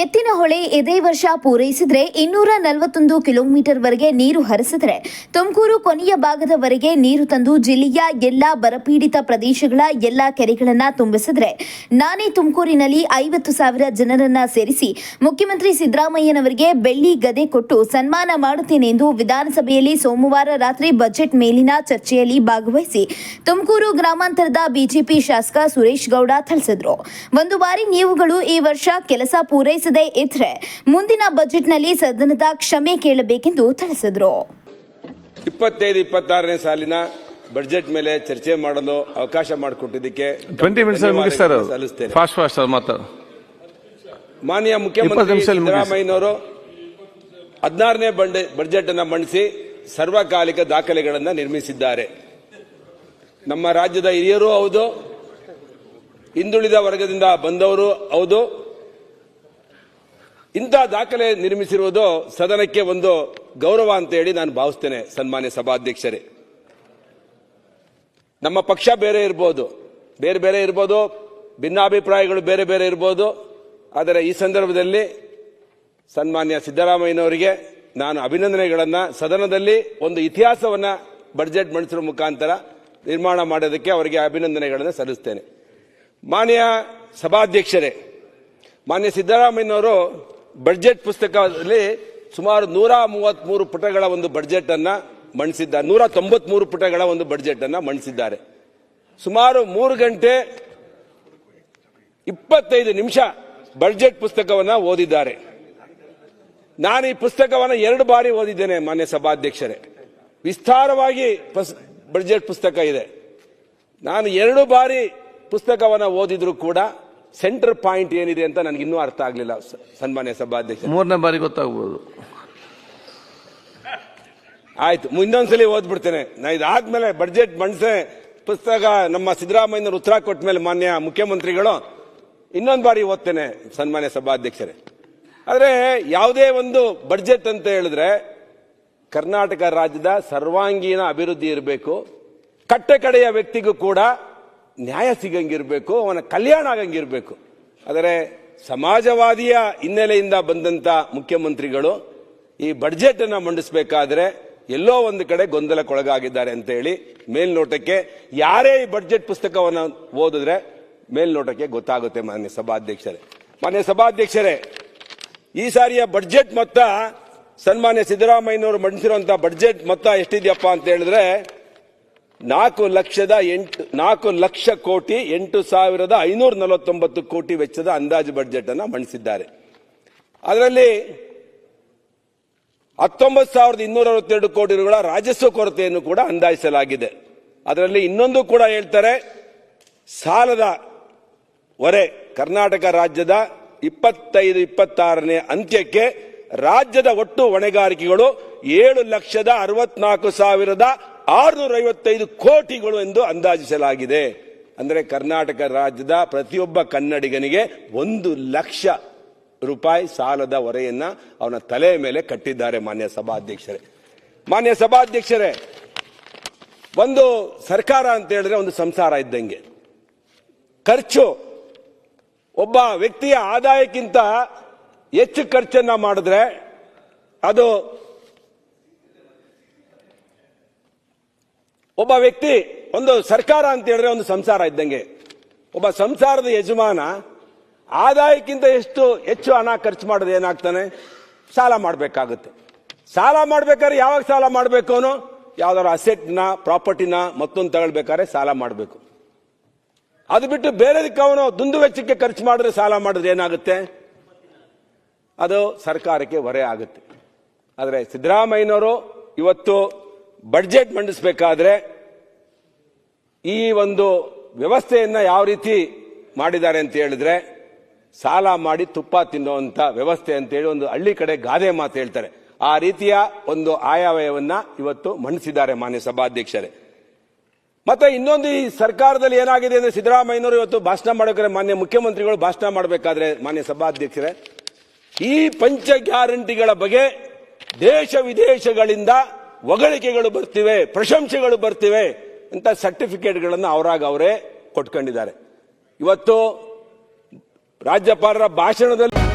ಎತ್ತಿನಹೊಳೆ ಇದೇ ವರ್ಷ ಪೂರೈಸಿದ್ರೆ ಇನ್ನೂರ ನಲವತ್ತೊಂದು ಕಿಲೋಮೀಟರ್ ವರೆಗೆ ನೀರು ಹರಿಸಿದ್ರೆ ತುಮಕೂರು ಕೊನೆಯ ಭಾಗದವರೆಗೆ ನೀರು ತಂದು ಜಿಲ್ಲೆಯ ಎಲ್ಲಾ ಬರಪೀಡಿತ ಪ್ರದೇಶಗಳ ಎಲ್ಲಾ ಕೆರೆಗಳನ್ನ ತುಂಬಿಸಿದ್ರೆ ನಾನೇ ತುಮಕೂರಿನಲ್ಲಿ ಐವತ್ತು ಸಾವಿರ ಜನರನ್ನ ಸೇರಿಸಿ ಮುಖ್ಯಮಂತ್ರಿ ಸಿದ್ದರಾಮಯ್ಯನವರಿಗೆ ಬೆಳ್ಳಿ ಗದೆ ಕೊಟ್ಟು ಸನ್ಮಾನ ಮಾಡುತ್ತೇನೆ ಎಂದು ವಿಧಾನಸಭೆಯಲ್ಲಿ ಸೋಮವಾರ ರಾತ್ರಿ ಬಜೆಟ್ ಮೇಲಿನ ಚರ್ಚೆಯಲ್ಲಿ ಭಾಗವಹಿಸಿ ತುಮಕೂರು ಗ್ರಾಮಾಂತರದ ಬಿಜೆಪಿ ಶಾಸಕ ಸುರೇಶ್ ಗೌಡ ತಿಳಿಸಿದ್ರು. ಒಂದು ಬಾರಿ ನೀವುಗಳು ಈ ವರ್ಷ ಕೆಲಸ ಪೂರೈಸದೇ ಇದ್ರೆ ಮುಂದಿನ ಬಜೆಟ್ನಲ್ಲಿ ಸದನದ ಕ್ಷಮೆ ಕೇಳಬೇಕೆಂದು ತಿಳಿಸಿದ್ರು. ಇಪ್ಪತ್ತೈದು ಇಪ್ಪತ್ತಾರನೇ ಸಾಲಿನ ಬಜೆಟ್ ಮೇಲೆ ಚರ್ಚೆ ಮಾಡಲು ಅವಕಾಶ ಮಾಡಿಕೊಟ್ಟಿದ್ದಕ್ಕೆ ಮಾನ್ಯ ಮುಖ್ಯಮಂತ್ರಿ. ಸಿದ್ದರಾಮಯ್ಯನವರು ಹದಿನಾರನೇ ಬಜೆಟ್ ಅನ್ನು ಮಂಡಿಸಿ ಸರ್ವಕಾಲಿಕ ದಾಖಲೆಗಳನ್ನು ನಿರ್ಮಿಸಿದ್ದಾರೆ. ನಮ್ಮ ರಾಜ್ಯದ ಹಿರಿಯರು ಹೌದು ಹಿಂದುಳಿದ ವರ್ಗದಿಂದ ಬಂದವರು ಹೌದು ಇಂಥ ದಾಖಲೆ ನಿರ್ಮಿಸಿರುವುದು ಸದನಕ್ಕೆ ಒಂದು ಗೌರವ ಅಂತ ಹೇಳಿ ನಾನು ಭಾವಿಸ್ತೇನೆ, ಸನ್ಮಾನ್ಯ ಸಭಾಧ್ಯಕ್ಷರೇ. ನಮ್ಮ ಪಕ್ಷ ಬೇರೆ ಇರ್ಬೋದು. ಬೇರೆ ಬೇರೆ ಇರ್ಬೋದು. ಭಿನ್ನಾಭಿಪ್ರಾಯಗಳು ಬೇರೆ ಬೇರೆ ಇರ್ಬೋದು. ಆದರೆ ಈ ಸಂದರ್ಭದಲ್ಲಿ ಸನ್ಮಾನ್ಯ ಸಿದ್ದರಾಮಯ್ಯನವರಿಗೆ ನಾನು ಅಭಿನಂದನೆಗಳನ್ನು, ಸದನದಲ್ಲಿ ಒಂದು ಇತಿಹಾಸವನ್ನು ಬಡ್ಜೆಟ್ ಮಂಡಿಸುವ ಮುಖಾಂತರ ನಿರ್ಮಾಣ ಮಾಡೋದಕ್ಕೆ ಅವರಿಗೆ ಅಭಿನಂದನೆಗಳನ್ನು ಸಲ್ಲಿಸ್ತೇನೆ. ಮಾನ್ಯ ಸಭಾಧ್ಯಕ್ಷರೇ, ಮಾನ್ಯ ಸಿದ್ದರಾಮಯ್ಯನವರು ಬಡ್ಜೆಟ್ ಪುಸ್ತಕದಲ್ಲಿ ಸುಮಾರು ನೂರ ಮೂವತ್ಮೂರು ಪುಟಗಳ ಒಂದು ಬಡ್ಜೆಟ್ ಅನ್ನ ಮಂಡಿಸಿದ್ದಾರೆ ನೂರ ತೊಂಬತ್ಮೂರು ಪುಟಗಳ ಒಂದು ಬಡ್ಜೆಟ್ ಅನ್ನ ಮಂಡಿಸಿದ್ದಾರೆ ಸುಮಾರು ಮೂರು ಗಂಟೆ ಇಪ್ಪತ್ತೈದು ನಿಮಿಷ ಬಡ್ಜೆಟ್ ಪುಸ್ತಕವನ್ನ ಓದಿದ್ದಾರೆ. ನಾನು ಈ ಪುಸ್ತಕವನ್ನ ಎರಡು ಬಾರಿ ಓದಿದ್ದೇನೆ ಮಾನ್ಯ ಸಭಾಧ್ಯಕ್ಷರೇ. ವಿಸ್ತಾರವಾಗಿ ಬಡ್ಜೆಟ್ ಪುಸ್ತಕ ಇದೆ. ನಾನು ಎರಡು ಬಾರಿ ಪುಸ್ತಕವನ್ನ ಓದಿದ್ರು ಕೂಡ ಸೆಂಟರ್ ಪಾಯಿಂಟ್ ಏನಿದೆ ಅಂತ ನನಗೆ ಇನ್ನೂ ಅರ್ಥ ಆಗಲಿಲ್ಲ ಸನ್ಮಾನ್ಯ ಸಭಾಧ್ಯಕ್ಷ ಮೂರನೇ ಬಾರಿ ಗೊತ್ತಾಗ್ಬೋದು. ಆಯ್ತು ಮುಂದೊಂದ್ಸಲಿ ಓದ್ಬಿಡ್ತೇನೆ. ನಾ ಇದಾದ್ಮೇಲೆ ಬಡ್ಜೆಟ್ ಮಂಡಿಸೆ ಪುಸ್ತಕ ನಮ್ಮ ಸಿದ್ದರಾಮಯ್ಯನವರು ಉತ್ತರ ಕೊಟ್ಟ ಮೇಲೆ ಮಾನ್ಯ ಮುಖ್ಯಮಂತ್ರಿಗಳು ಇನ್ನೊಂದು ಬಾರಿ ಓದ್ತೇನೆ ಸನ್ಮಾನ್ಯ ಸಭಾಧ್ಯಕ್ಷರೇ. ಆದರೆ ಯಾವುದೇ ಒಂದು ಬಡ್ಜೆಟ್ ಅಂತ ಹೇಳಿದ್ರೆ ಕರ್ನಾಟಕ ರಾಜ್ಯದ ಸರ್ವಾಂಗೀಣ ಅಭಿವೃದ್ಧಿ ಇರಬೇಕು. ಕಟ್ಟೆ ಕಡೆಯ ವ್ಯಕ್ತಿಗೂ ಕೂಡ ನ್ಯಾಯ ಸಿಗಂಗಿರಬೇಕು, ಅವನ ಕಲ್ಯಾಣ ಆಗಂಗಿರಬೇಕು. ಆದರೆ ಸಮಾಜವಾದಿಯ ಹಿನ್ನೆಲೆಯಿಂದ ಬಂದಂತ ಮುಖ್ಯಮಂತ್ರಿಗಳು ಈ ಬಡ್ಜೆಟ್ ಅನ್ನ ಮಂಡಿಸಬೇಕಾದ್ರೆ ಎಲ್ಲೋ ಒಂದು ಕಡೆ ಗೊಂದಲಕ್ಕೊಳಗಾಗಿದ್ದಾರೆ ಅಂತ ಹೇಳಿ ಮೇಲ್ನೋಟಕ್ಕೆ ಯಾರೇ ಈ ಬಡ್ಜೆಟ್ ಪುಸ್ತಕವನ್ನು ಓದಿದ್ರೆ ಮೇಲ್ನೋಟಕ್ಕೆ ಗೊತ್ತಾಗುತ್ತೆ ಮಾನ್ಯ ಸಭಾಧ್ಯಕ್ಷರೇ. ಮಾನ್ಯ ಸಭಾಧ್ಯಕ್ಷರೇ, ಈ ಸಾರಿಯ ಬಡ್ಜೆಟ್ ಮೊತ್ತ ಸನ್ಮಾನ್ಯ ಸಿದ್ದರಾಮಯ್ಯನವರು ಮಂಡಿಸಿರುವಂತಹ ಬಡ್ಜೆಟ್ ಮೊತ್ತ ಎಷ್ಟಿದೆಯಪ್ಪ ಅಂತ ಹೇಳಿದ್ರೆ ನಾಲ್ಕು ಲಕ್ಷದ ಎಂಟು, ನಾಲ್ಕು ಲಕ್ಷ ಕೋಟಿ ಎಂಟು ಸಾವಿರದ ಐನೂರ ನಲವತ್ತೊಂಬತ್ತು ಕೋಟಿ ವೆಚ್ಚದ ಅಂದಾಜು ಬಡ್ಜೆಟ್ ಅನ್ನು ಮಂಡಿಸಿದ್ದಾರೆ. ಅದರಲ್ಲಿ ಹತ್ತೊಂಬತ್ತು ಸಾವಿರದ ಇನ್ನೂರ ಅರವತ್ತೆರಡು ಕೋಟಿ ರೂಗಳ ರಾಜಸ್ವ ಕೊರತೆಯನ್ನು ಕೂಡ ಅಂದಾಜಿಸಲಾಗಿದೆ. ಅದರಲ್ಲಿ ಇನ್ನೊಂದು ಕೂಡ ಹೇಳ್ತಾರೆ, ಸಾಲದ ಹೊರೆ ಕರ್ನಾಟಕ ರಾಜ್ಯದ ಇಪ್ಪತ್ತೈದು, ಇಪ್ಪತ್ತಾರನೇ ಅಂತ್ಯಕ್ಕೆ ರಾಜ್ಯದ ಒಟ್ಟು ಹೊಣೆಗಾರಿಕೆಗಳು ಏಳು ಲಕ್ಷದ ಅರವತ್ನಾಲ್ಕು ಸಾವಿರದ ಆರುನೂರ ಐವತ್ತೈದು ಕೋಟಿಗಳು ಎಂದು ಅಂದಾಜಿಸಲಾಗಿದೆ. ಅಂದರೆ ಕರ್ನಾಟಕ ರಾಜ್ಯದ ಪ್ರತಿಯೊಬ್ಬ ಕನ್ನಡಿಗನಿಗೆ ಒಂದು ಲಕ್ಷ ರೂಪಾಯಿ ಸಾಲದ ಹೊರೆಯನ್ನು ಅವನ ತಲೆಯ ಮೇಲೆ ಕಟ್ಟಿದ್ದಾರೆ ಮಾನ್ಯ ಸಭಾಧ್ಯಕ್ಷರೇ. ಮಾನ್ಯ ಸಭಾಧ್ಯಕ್ಷರೇ, ಒಂದು ಸರ್ಕಾರ ಅಂತ ಹೇಳಿದ್ರೆ ಒಂದು ಸಂಸಾರ ಇದ್ದಂಗೆ. ಖರ್ಚು, ಒಬ್ಬ ವ್ಯಕ್ತಿಯ ಆದಾಯಕ್ಕಿಂತ ಹೆಚ್ಚು ಖರ್ಚನ್ನು ಮಾಡಿದ್ರೆ ಅದು ಒಬ್ಬ ವ್ಯಕ್ತಿ, ಒಂದು ಸರ್ಕಾರ ಅಂತ ಹೇಳಿದ್ರೆ ಒಂದು ಸಂಸಾರ ಇದ್ದಂಗೆ. ಒಬ್ಬ ಸಂಸಾರದ ಯಜಮಾನ, ಆದಾಯಕ್ಕಿಂತ ಎಷ್ಟು ಹೆಚ್ಚು ಹಣ ಖರ್ಚು ಮಾಡೋದು ಏನಾಗ್ತಾನೆ? ಸಾಲ ಮಾಡಬೇಕಾಗುತ್ತೆ. ಸಾಲ ಮಾಡ್ಬೇಕಾದ್ರೆ ಯಾವಾಗ ಸಾಲ ಮಾಡಬೇಕು ಅವನು? ಯಾವ್ದಾದ್ರು ಅಸೆಟ್ನ, ಪ್ರಾಪರ್ಟಿನ ಮತ್ತೊಂದು ತಗೊಳ್ಬೇಕಾದ್ರೆ ಸಾಲ ಮಾಡಬೇಕು. ಅದು ಬಿಟ್ಟು ಬೇರೆದಕ್ಕೆ ಅವನು ದುಂದು ವೆಚ್ಚಕ್ಕೆ ಖರ್ಚು ಮಾಡಿದ್ರೆ ಸಾಲ ಮಾಡಿದ್ರೆ ಏನಾಗುತ್ತೆ? ಅದು ಸರ್ಕಾರಕ್ಕೆ ಹೊರೆ ಆಗುತ್ತೆ. ಆದರೆ ಸಿದ್ದರಾಮಯ್ಯನವರು ಇವತ್ತು ಬಡ್ಜೆಟ್ ಮಂಡಿಸಬೇಕಾದ್ರೆ ಈ ಒಂದು ವ್ಯವಸ್ಥೆಯನ್ನ ಯಾವ ರೀತಿ ಮಾಡಿದ್ದಾರೆ ಅಂತ ಹೇಳಿದ್ರೆ, ಸಾಲ ಮಾಡಿ ತುಪ್ಪ ತಿನ್ನುವಂತ ವ್ಯವಸ್ಥೆ ಅಂತ ಹೇಳಿ ಒಂದು ಹಳ್ಳಿ ಕಡೆ ಗಾದೆ ಮಾತು ಹೇಳ್ತಾರೆ. ಆ ರೀತಿಯ ಒಂದು ಆಯಾವಯವನ್ನು ಇವತ್ತು ಮಂಡಿಸಿದ್ದಾರೆ ಮಾನ್ಯ ಸಭಾಧ್ಯಕ್ಷರೇ. ಮತ್ತೆ ಇನ್ನೊಂದು ಈ ಸರ್ಕಾರದಲ್ಲಿ ಏನಾಗಿದೆ ಅಂದ್ರೆ ಸಿದ್ದರಾಮಯ್ಯನವರು ಇವತ್ತು ಭಾಷಣ ಮಾಡಬೇಕಾದ್ರೆ ಮಾನ್ಯ ಮುಖ್ಯಮಂತ್ರಿಗಳು ಭಾಷಣ ಮಾಡಬೇಕಾದ್ರೆ ಮಾನ್ಯ ಸಭಾಧ್ಯಕ್ಷರೇ, ಈ ಪಂಚ ಗ್ಯಾರಂಟಿಗಳ ಬಗ್ಗೆ ದೇಶ ವಿದೇಶಗಳಿಂದ ಹೊಗಳಿಕೆಗಳು ಬರ್ತಿವೆ, ಪ್ರಶಂಸೆಗಳು ಬರ್ತಿವೆ. ಅಂತ ಸರ್ಟಿಫಿಕೇಟ್ಗಳನ್ನು ಅವರಾಗ ಅವರೇ ಕೊಟ್ಕೊಂಡಿದ್ದಾರೆ. ಇವತ್ತು ರಾಜ್ಯಪಾಲರ ಭಾಷಣದಲ್ಲಿ